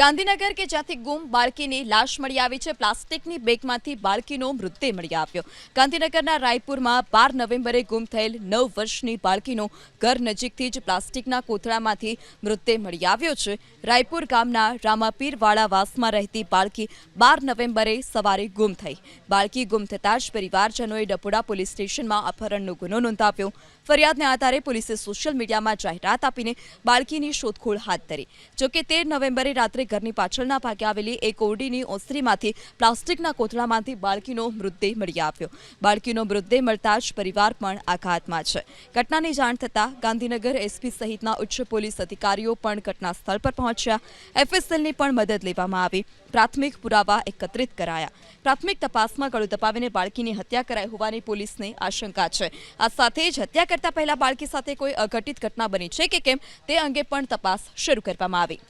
ગાંધીનગર કે જ્યાંથી ગુમ બાળકીની લાશ મળી આવી છે, પ્લાસ્ટિકની બેગમાંથી બાળકીનો મૃતદેહ મળી આવ્યો. ગાંધીનગરના રાયપુરમાં બાર નવેમ્બરે ગુમ થયેલ નવ વર્ષની બાળકીનો ઘર નજીકથી જ પ્લાસ્ટિકના કોથળામાંથી મૃતદેહ મળી આવ્યો છે. રાયપુર ગામના રામાપીરવાળા વાસમાં રહેતી બાળકી બાર નવેમ્બરે સવારે ગુમ થઈ. બાળકી ગુમ થતાં જ પરિવારજનોએ ડપોડા પોલીસ સ્ટેશનમાં અપહરણનો ગુનો નોંધાવ્યો. ફરિયાદને આધારે પોલીસે સોશિયલ મીડિયામાં જાહેરાત આપીને બાળકીની શોધખોળ હાથ ધરી. જોકે તેર નવેમ્બરે રાત્રે ઘરની પાછળના ભાગે આવેલી એક ઓરડીની ઓસરીમાંથી પ્લાસ્ટિકના કોથળામાંથી બાળકીનો મૃતદેહ મળી આવ્યો. બાળકીનો મૃતદેહ મળતા જ પરિવાર પણ આઘાતમાં છે. ઘટનાની જાણ થતાં ગાંધીનગર એસપી સહિતના ઉચ્ચ પોલીસ અધિકારીઓ પણ ઘટના સ્થળ પર પહોંચ્યા. એફએસએલની પણ મદદ લેવામાં આવી. પ્રાથમિક પુરાવા એકત્રિત કરાયા. પ્રાથમિક તપાસમાં ગળું દપાવીને બાળકીની હત્યા કરાઈ હોવાની પોલીસને આશંકા છે. આ સાથે જ હત્યા કરતા પહેલા બાળકી સાથે કોઈ અઘટિત ઘટના બની છે કે કેમ તે અંગે પણ તપાસ શરૂ કરવામાં આવી.